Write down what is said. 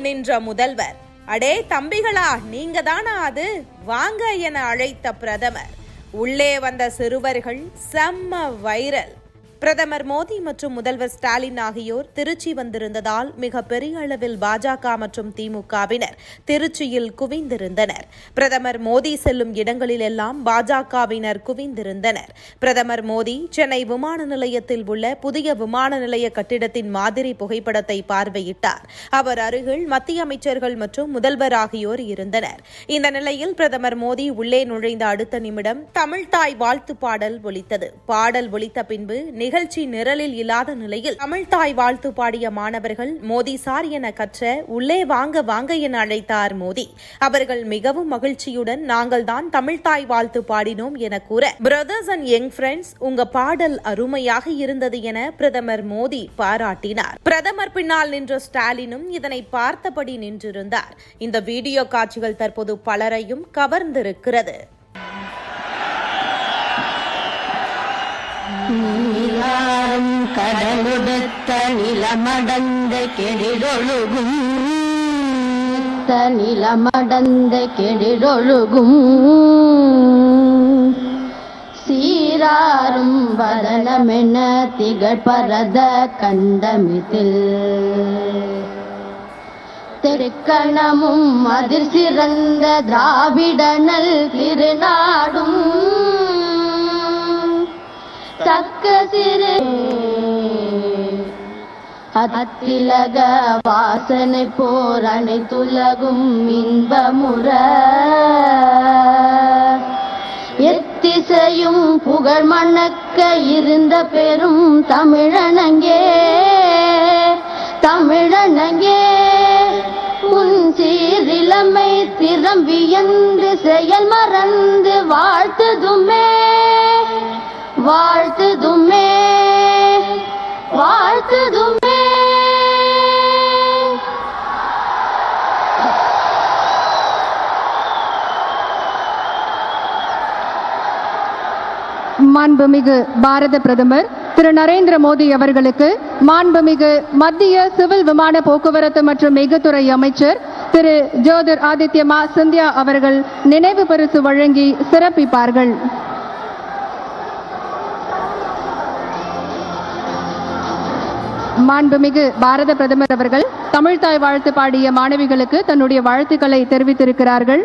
நின்ற முதல்வர். அடே தம்பிகளா நீங்க தானா அது? வாங்க என அழைத்த பிரதமர். உள்ளே வந்த சிறுவர்கள் செம்ம வைரல். பிரதமர் மோடி மற்றும் முதல்வர் ஸ்டாலின் ஆகியோர் திருச்சி வந்திருந்ததால் மிக பெரிய அளவில் பாஜக மற்றும் திமுகவினர் திருச்சியில் குவிந்திருந்தனர். பிரதமர் மோடி செல்லும் இடங்களிலெல்லாம் பாஜகவினர் குவிந்திருந்தனர். பிரதமர் மோடி சென்னை விமான நிலையத்தில் உள்ள புதிய விமான நிலைய கட்டிடத்தின் மாதிரி புகைப்படத்தை பார்வையிட்டார். அவர் அருகில் மத்திய அமைச்சர்கள் மற்றும் முதல்வர் ஆகியோர் இருந்தனர். இந்த நிலையில் பிரதமர் மோடி உள்ளே நுழைந்த அடுத்த நிமிடம் தமிழ்தாய் வாழ்த்து பாடல் ஒலித்தது. பாடல் ஒலித்த பின்பு நிகழ்ச்சி நிரலில் இல்லாத நிலையில் தமிழ்தாய் வாழ்த்து பாடிய மாணவர்கள் மோடி சார் என கற்ற உள்ளே வாங்க வாங்க என அழைத்தார் மோடி அவர்கள் மிகவும் மகிழ்ச்சியுடன் நாங்கள் தான் தமிழ்தாய் வாழ்த்து பாடினோம் என கூற பிரதர்ஸ் அண்ட் யங் ஃப்ரெண்ட்ஸ் உங்க பாடல் அருமையாக இருந்தது என பிரதமர் மோடி பாராட்டினார். பிரதமர் பின்னால் நின்ற ஸ்டாலினும் இதனை பார்த்தபடி நின்றிருந்தார். இந்த வீடியோ காட்சிகள் தற்போது பலரையும் கவர்ந்திருக்கிறது. நீலாரும் கடலுடுத்த நிலமடந்த கெடிடொழுகும். நிலமடந்த கெடிடொழுகும். சீராரும் வதனமென திகழ்பரத கண்டமிதில். திருக்கணமும் அதிர் சிறந்த திராவிடனல் திருநாடும். தக்க சிறு அத்திலக வாசனை போர் அனைத்துலகும் இன்பமுற. எத்திசையும் புகழ் மணக்க இருந்த பெரும் தமிழனங்கே. தமிழனங்கே. உன் சீரிழமை திறம் வியந்து செயல் மறந்து வாழ்த்ததுமே. வாழ்த்துதுமே வாழ்த்துதுமே. மாண்புமிகு பாரத பிரதமர் திரு நரேந்திர மோடி அவர்களுக்கு மாண்புமிகு மத்திய சிவில் விமான போக்குவரத்து மற்றும் மிகுத்துறை அமைச்சர் திரு ஜோதிர் ஆதித்ய மா சிந்தியா அவர்கள் நினைவு பரிசு வழங்கி சிறப்பிப்பார்கள். மாண்புமிகு பாரத பிரதமர் அவர்கள் தமிழ்தாய் வாழ்த்து பாடிய மாணவிகளுக்கு தன்னுடைய வாழ்த்துக்களை தெரிவித்திருக்கிறார்கள்.